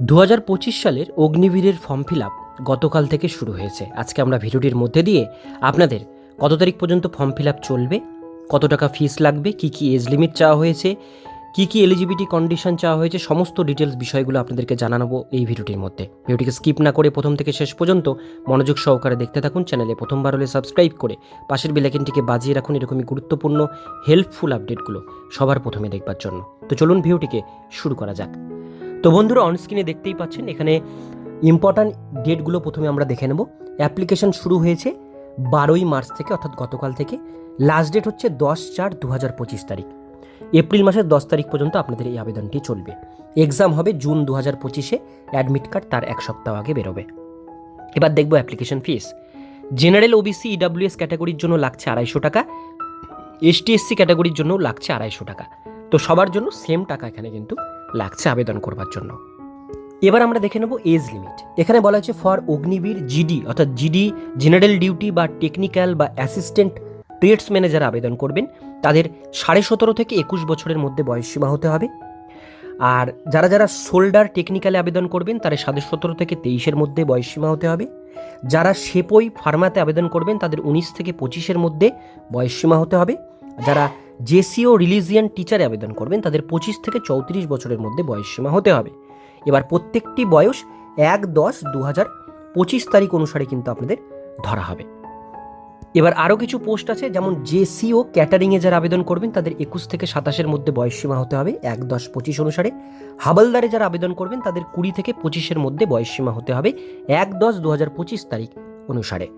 দু হাজার পঁচিশ সালের অগ্নিবীরের ফর্ম ফিল আপ গতকাল থেকে শুরু হয়েছে। আজকে আমরা ভিডিওটির মধ্যে দিয়ে আপনাদের কত তারিখ পর্যন্ত ফর্ম ফিল আপ চলবে, কত টাকা ফিস লাগবে, কি কি এজ লিমিট চাওয়া হয়েছে, কি কি এলিজিবিলিটি কন্ডিশন চাওয়া হয়েছে, সমস্ত ডিটেলস বিষয়গুলো আপনাদেরকে জানাব এই ভিডিওটির মধ্যে। ভিডিওটিকে স্কিপ না করে প্রথম থেকে শেষ পর্যন্ত মনোযোগ সহকারে দেখতে থাকুন, চ্যানেলে প্রথমবার হলে সাবস্ক্রাইব করে পাশের বেলাইকেনটিকে বাজিয়ে রাখুন, এরকমই গুরুত্বপূর্ণ হেল্পফুল আপডেটগুলো সবার প্রথমে দেখবার জন্য। তো চলুন ভিডিওটিকে শুরু করা যাক। তো বন্ধুরা অনস্ক্রিনে দেখতেই পাচ্ছেন, এখানে ইম্পর্ট্যান্ট ডেটগুলো প্রথমে আমরা দেখে নেব। অ্যাপ্লিকেশন শুরু হয়েছে বারোই মার্চ থেকে, অর্থাৎ গতকাল থেকে। লাস্ট ডেট হচ্ছে দশ চার দু হাজার পঁচিশ তারিখ। এপ্রিল মাসের দশ তারিখ পর্যন্ত আপনাদের এই আবেদনটি চলবে। এক্সাম হবে জুন দু হাজার পঁচিশে অ্যাডমিট কার্ড তার এক সপ্তাহ আগে বেরোবে। এবার দেখব application fees general OBC EWS ক্যাটাগরির জন্য লাগছে আড়াইশো টাকা এসটি এসসি ক্যাটাগরির জন্য লাগছে আড়াইশো টাকা। তো সবার জন্য সেম টাকা এখানে কিন্তু। লাগছে আবেদন করবার জন্য। এবার আমরা দেখে নেব এজ লিমিট। এখানে বলা হচ্ছে ফর অগ্নিবীর জিডি, অর্থাৎ জিডি জেনারেল ডিউটি বা টেকনিক্যাল বা অ্যাসিস্ট্যান্ট ট্রেডসম্যানে যারা আবেদন করবেন, তাদের সাড়ে সতেরো থেকে একুশ বছরের মধ্যে বয়সসীমা হতে হবে। আর যারা যারা সোল্ডার টেকনিক্যালে আবেদন করবেন, তাদের সাড়ে সতেরো থেকে তেইশের মধ্যে বয়সসীমা হতে হবে। যারা সেপই ফার্মাতে আবেদন করবেন, তাদের উনিশ থেকে পঁচিশের মধ্যে বয়সসীমা হতে হবে। যারা জেসিও রিলিজিয়ান টিচারে আবেদন করবেন, তাদের পঁচিশ থেকে চৌত্রিশ বছরের মধ্যে বয়সসীমা হতে হবে। এবার প্রত্যেকটি বয়স এক দশ দু হাজার পঁচিশ তারিখ অনুসারে কিন্তু আপনাদের ধরা হবে। এবার আরও কিছু পোস্ট আছে, যেমন জেসিও ক্যাটারিংয়ে যারা আবেদন করবেন, তাদের একুশ থেকে সাতাশের মধ্যে বয়সসীমা হতে হবে। এক দশ পঁচিশ অনুসারে হাবলদারে যারা আবেদন করবেন, তাদের কুড়ি থেকে পঁচিশের মধ্যে বয়সসীমা হতে হবে। এক দশ দু হাজার পঁচিশ তারিখ অনুসারে।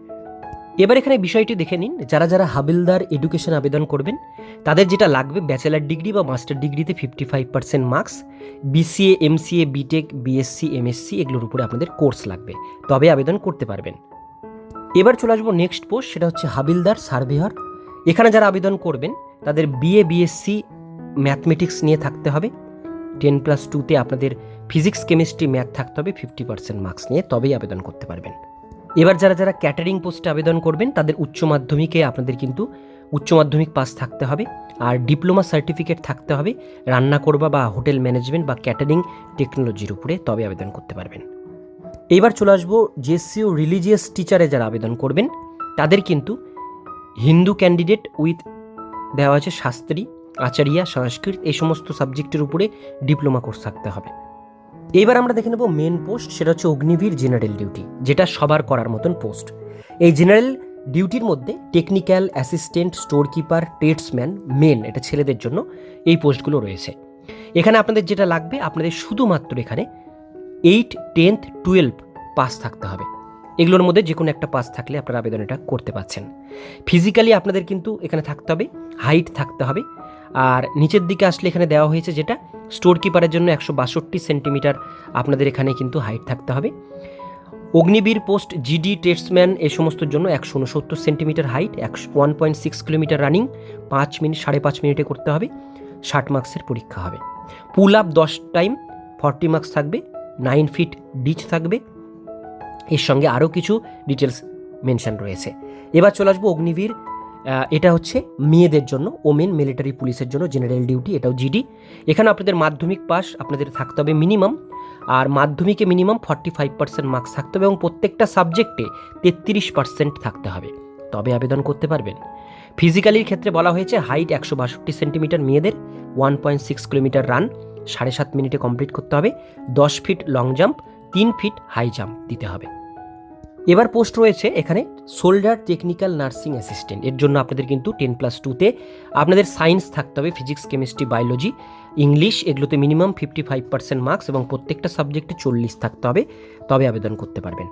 এবার এখানে বিষয়টি দেখে নিন, যারা যারা হাবিলদার এডুকেশন আবেদন করবেন, তাদের যেটা লাগবে ব্যাচেলার ডিগ্রি বা মাস্টার ডিগ্রিতে fifty five percent marks BCA MCA BTech BSc MSc এগুলোর উপরে আপনাদের কোর্স লাগবে, তবে আবেদন করতে পারবেন। এবার চলে আসব নেক্সট পোস্ট সেটা হচ্ছে হাবিলদার সার্ভেয়ার এখানে যারা আবেদন করবেন, তাদের বিএ বিএসসি ম্যাথমেটিক্স নিয়ে থাকতে হবে। টেন প্লাস টুতে আপনাদের ফিজিক্স কেমিস্ট্রি ম্যাথ থাকতে হবে ফিফটি পার্সেন্ট মার্কস নিয়ে, তবেই আবেদন করতে পারবেন। এবার যারা যারা ক্যাটারিং পোস্টে আবেদন করবেন, তাদের উচ্চ মাধ্যমিকে আপনাদের কিন্তু উচ্চ মাধ্যমিক পাস থাকতে হবে আর ডিপ্লোমা সার্টিফিকেট থাকতে হবে। রান্না করবা বা হোটেল ম্যানেজমেন্ট বা ক্যাটারিং টেকনোলজির উপরে তবে আবেদন করতে পারবেন। এবার চলে আসব জেসিও রিলিজিয়াস টিচারে যারা আবেদন করবেন, তাদের কিন্তু হিন্দু ক্যান্ডিডেট উইথ দেওয়া আছে শাস্ত্রী, আচারিয়া, সংস্কৃত এই সমস্ত সাবজেক্টের উপরে ডিপ্লোমা কোর্স থাকতে হবে। এবার আমরা দেখে নেব মেন পোস্ট সেটা হচ্ছে অগ্নিবীর জেনারেল ডিউটি যেটা সবার করার মতন পোস্ট এই জেনারেল ডিউটির মধ্যে technical assistant store keeper tradesman men এটা ছেলেদের জন্য এই পোস্টগুলো রয়েছে। এখানে আপনাদের যেটা লাগবে, আপনাদের শুধুমাত্র এখানে এইট টেন্থ টুয়েলভ পাস থাকতে হবে। এগুলোর মধ্যে যে কোনো একটা পাস থাকলে আপনারা আবেদন এটা করতে পারছেন ফিজিক্যালি আপনাদের কিন্তু এখানে থাকতে হবে হাইট থাকতে হবে, আর নিচের দিকে আসলে এখানে দেওয়া হয়েছে যেটা স্টোর কিপারের জন্য একশো বাষট্টি সেন্টিমিটার আপনাদের এখানে কিন্তু হাইট থাকতে হবে। অগ্নিবীর পোস্ট জিডি টেস্টম্যান এ সমস্তর জন্য একশো উনসত্তর সেন্টিমিটার হাইট, একশো one point six kilometre running, পাঁচ মিনিট, সাড়ে পাঁচ মিনিটে করতে হবে, ষাট মার্কসের পরীক্ষা হবে। পুল আপ দশ টাইম, ফর্টি মার্কস থাকবে, নাইন ফিট ডিচ থাকবে। এর সঙ্গে আরও কিছু ডিটেলস মেনশন রয়েছে। এবার চলে আসব অগ্নিবীর এটা হচ্ছে মেয়েদের জন্য ওমেন মিলিটারি পুলিশের জন্য জেনারেল ডিউটি এটাও জিডি এখানে আপনাদের মাধ্যমিক পাস আপনাদের থাকতে হবে মিনিমাম আর মাধ্যমিকে minimum forty five percent marks থাকতে হবে এবং প্রত্যেকটা সাবজেক্টে তেত্রিশ পার্সেন্ট থাকতে হবে। তবে আবেদন করতে পারবেন। ফিজিক্যালির ক্ষেত্রে বলা হয়েছে হাইট একশো বাষট্টি সেন্টিমিটার মেয়েদের one point six kilometre run সাড়ে সাত মিনিটে কমপ্লিট করতে হবে, দশ ফিট লং জাম্প তিন ফিট হাই জাম্প দিতে হবে। এবার পোস্ট রয়েছে এখানে সোল্ডার টেকনিক্যাল নার্সিং অ্যাসিস্ট্যান্ট এর জন্য আপনাদের কিন্তু টেন প্লাস টুতে আপনাদের সায়েন্স থাকতে হবে ফিজিক্স কেমিস্ট্রি বায়োলজি ইংলিশ এগুলোতে minimum fifty five percent marks এবং প্রত্যেকটা সাবজেক্টে চল্লিশ থাকতে হবে, তবে আবেদন করতে পারবেন।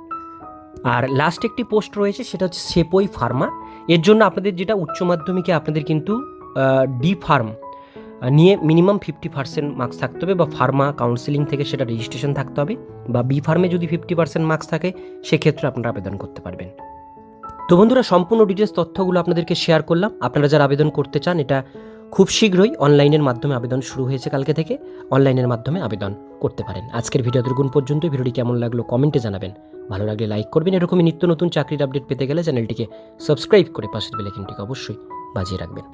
আর লাস্ট একটি পোস্ট রয়েছে, সেটা হচ্ছে সেপই ফার্মা এর জন্য আপনাদের যেটা উচ্চ মাধ্যমিকে আপনাদের কিন্তু ডি ফার্ম নিয়ে মিনিমাম ফিফটি পার্সেন্ট মার্কস থাকতে হবে বা ফার্মা কাউন্সিলিং থেকে সেটা রেজিস্ট্রেশন থাকতে হবে বা বি ফার্মে যদি ফিফটি পার্সেন্ট মার্কস থাকে, সেক্ষেত্রে আপনারা আবেদন করতে পারবেন। তো বন্ধুরা, সম্পূর্ণ ডিটেলস তথ্যগুলো আপনাদেরকে শেয়ার করলাম। আপনারা যারা আবেদন করতে চান, এটা খুব শীঘ্রই অনলাইনের মাধ্যমে আবেদন শুরু হয়েছে কালকে থেকে। অনলাইনের মাধ্যমে আবেদন করতে পারেন। আজকের ভিডিও দুর্গুণ পর্যন্ত। ভিডিওটি কেমন লাগল কমেন্টে জানাবেন। ভালো লাগলে লাইক করবেন। এরকমই নিত্য নতুন চাকরির আপডেট পেতে গেলে চ্যানেলটিকে সাবস্ক্রাইব করে পাশের বেলাইকনটিকে অবশ্যই বাজিয়ে রাখবেন।